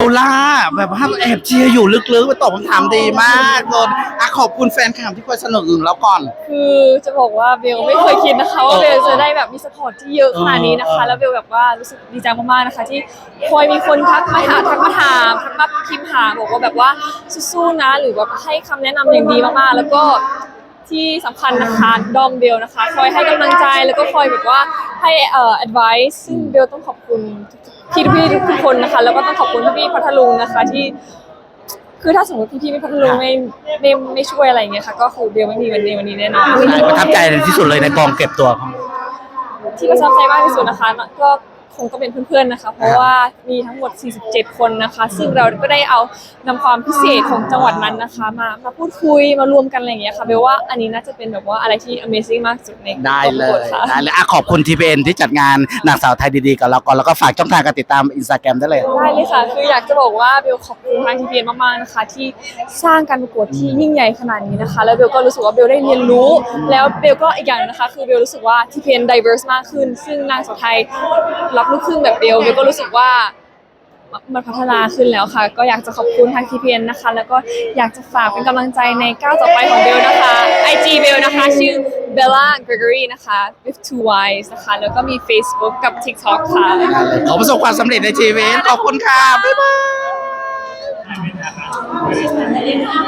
โอล่าแบบว่าแอบเชียร์อยู่ลึกๆไปตอบคำถามดีมากเลยอะขอบคุณแฟนคลับที่คอยสนับสนุนเราก่อน คือจะบอกว่าเบลไม่เคยคิดนะคะว่าเบลจะได้แบบมีสปอร์ตที่เยอะขนาดนี้นะคะเออแล้วเบลแบบว่ารู้สึกดีใจมากๆนะคะ ที่คอยมีคนทักมาหาทักมาถามทักมาพิมพ์หาบอกว่าแบบว่าสู้ๆนะหรือแบบให้คำแนะนำอย่างดีมากๆ แล้วก็ที่สำคัญนะคะดอมเบลนะคะ คอยให้กำลังใจแล้วก็คอยแบบว่า ให้เอ่อ advice ซึ่งเบลต้องขอบคุณพี่พี่ๆทุกๆคนนะคะ แล้วก็ต้องขอบคุณพี่ๆพัทลุงนะคะที่ คือถ้าสมมติพี่ๆไม่พัทลุงไม่ไม่ไม่ช่วยอะไรอย่างเงี้ยค่ะ ก็คือเบลไม่มีวันนี้วันนี้แน่นอนประทับใจที่สุดเลยในกองเก็บตัวของที่ประทับใจมากที่สุดนะคะก็ คงก็เป็นเพื่อนๆนะคะ เพราะว่ามีทั้งหมด 47 คนนะคะ ซึ่งเราก็ได้เอานำความพิเศษของจังหวัดนั้นนะคะ มามาพูดคุยมารวมกันอะไรอย่างเงี้ยค่ะเบลว่าอันนี้น่าจะเป็นแบบว่าอะไรที่ Amazing มากสุดในได้เลกองประกวดยค่ะได้เลยอะขอบคุณทีเอ็นที่จัดงานนางสาวไทยดีๆกับเราก่อนแล้วก็ฝากช่องทางการติดตามอินสตาแกรมได้เลยได้เลยค่ะคืออยากจะบอกว่าเบลขอบคุณทางทีพีเอ็นมากๆนะคะที่สร้างการประกวดที่ยิ่งใหญ่ขนาดนี้นะคะ แล้วเบลก็รู้สึกว่าเบลได้เรียนรู้ แล้วเบลก็อีกอย่างหนึงนะคะ คือเบลรู้สึกว่าทีพีเอ็น diverse มากขึ้น ซึ่งนางสาวไทยรับลูกครึ่งแบบเบลเบลก็รู้สึกว่ามันพัฒนาขึ้นแล้วค่ะ ก็อยากจะขอบคุณทาง TPN นะคะ แล้วก็อยากจะฝากเป็นกำลังใจในก้าวต่อไปของเบลนะคะ IG เบลนะคะ ชื่อ Bella Gregory นะคะ with two Y's นะคะ แล้วก็มี Facebook กับ TikTok ค่ะ ขอประสบความสำเร็จในชีวิต ขอบคุณค่ะ บ๊ายบาย